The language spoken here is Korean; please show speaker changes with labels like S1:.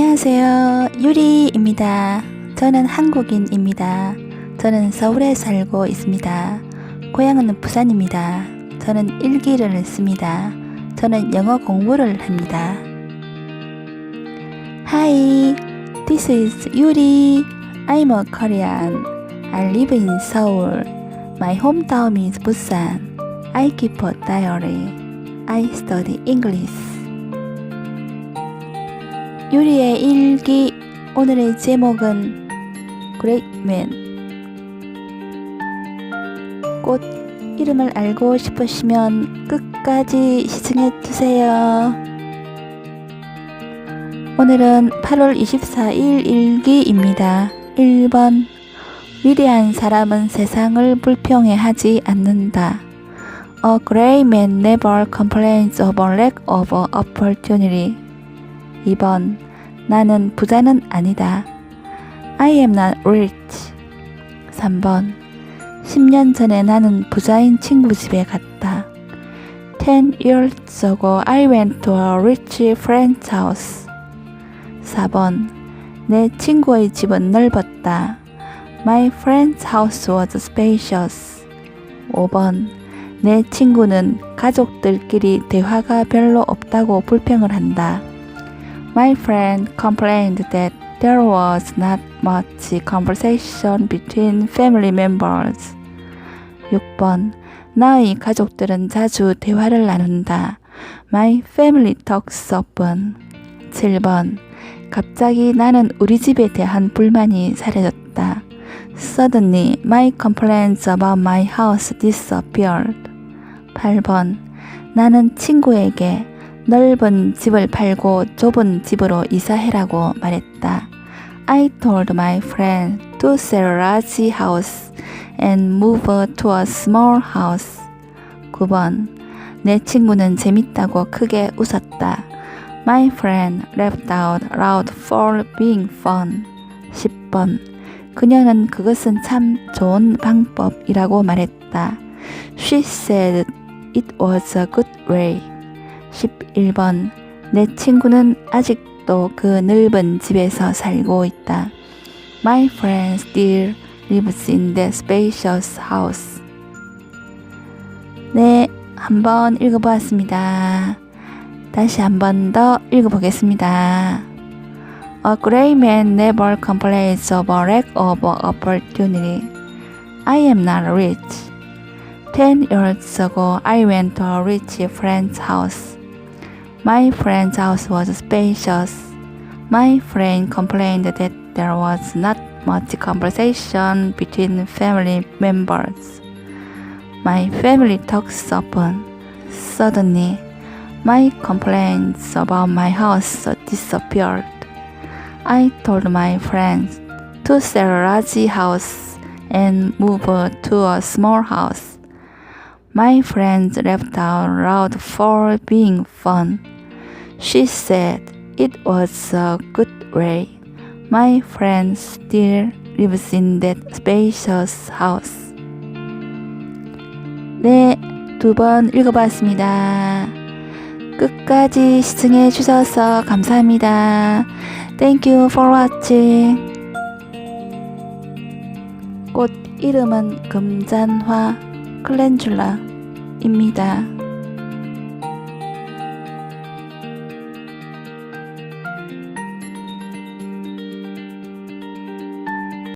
S1: 안녕하세요. 유리입니다. 저는 한국인입니다. 저는 서울에 살고 있습니다. 고향은 부산입니다. 저는 일기를 씁니다. 저는 영어 공부를 합니다. Hi, this is Yuri. I'm a Korean. I live in Seoul. My hometown is Busan. I keep a diary. I study English. 유리의 일기 오늘의 제목은 Man 꽃 이름을 알고 싶으시면 끝까지 시청해 주세요. 오늘은 8월 24일 일기입니다. 1번 위대한 사람은 세상을 불평해 하지 않는다. A great man never complains of a lack of opportunity. 2번 나는 부자는 아니다. I am not rich. 3번 10년 전에 나는 부자인 친구 집에 갔다. 10 years ago I went to a rich friend's house. 4번 내 친구의 집은 넓었다. My friend's house was spacious. 5번 내 친구는 가족들끼리 대화가 별로 없다고 불평을 한다. My friend complained that there was not much conversation between family members. 6번. 나의 가족들은 자주 대화를 나눈다. My family talks often. 7번. 갑자기 나는 우리 집에 대한 불만이 사라졌다. Suddenly, my complaints about my house disappeared. 8번. 나는 친구에게 넓은 집을 팔고 좁은 집으로 이사해라고 말했다. I told my friend to sell a large house and move to a small house. 9번. 내 친구는 재밌다고 크게 웃었다. My friend laughed out loud for being fun. 10번. 그녀는 그것은 참 좋은 방법이라고 말했다. She said it was a good way. 11번. 내 친구는 아직도 그 넓은 집에서 살고 있다. My friend still lives in that spacious house. 네, 한번 읽어보았습니다. 다시 한 번 더 읽어보겠습니다. A great man never complains of a lack of opportunity. I am not rich. Ten years ago, I went to a rich friend's house. My friend's house was spacious. My friend complained that there was not much conversation between family members. My family talks often. Suddenly, my complaints about my house disappeared. I told my friends to sell a large house and move to a small house. My friends laughed out loud for being fun. She said it was a good way. My friend still lives in that spacious house. 네, 두 번 읽어봤습니다. 끝까지 시청해 주셔서 감사합니다. Thank you for watching. 꽃 이름은 금잔화 클렌줄라 입니다.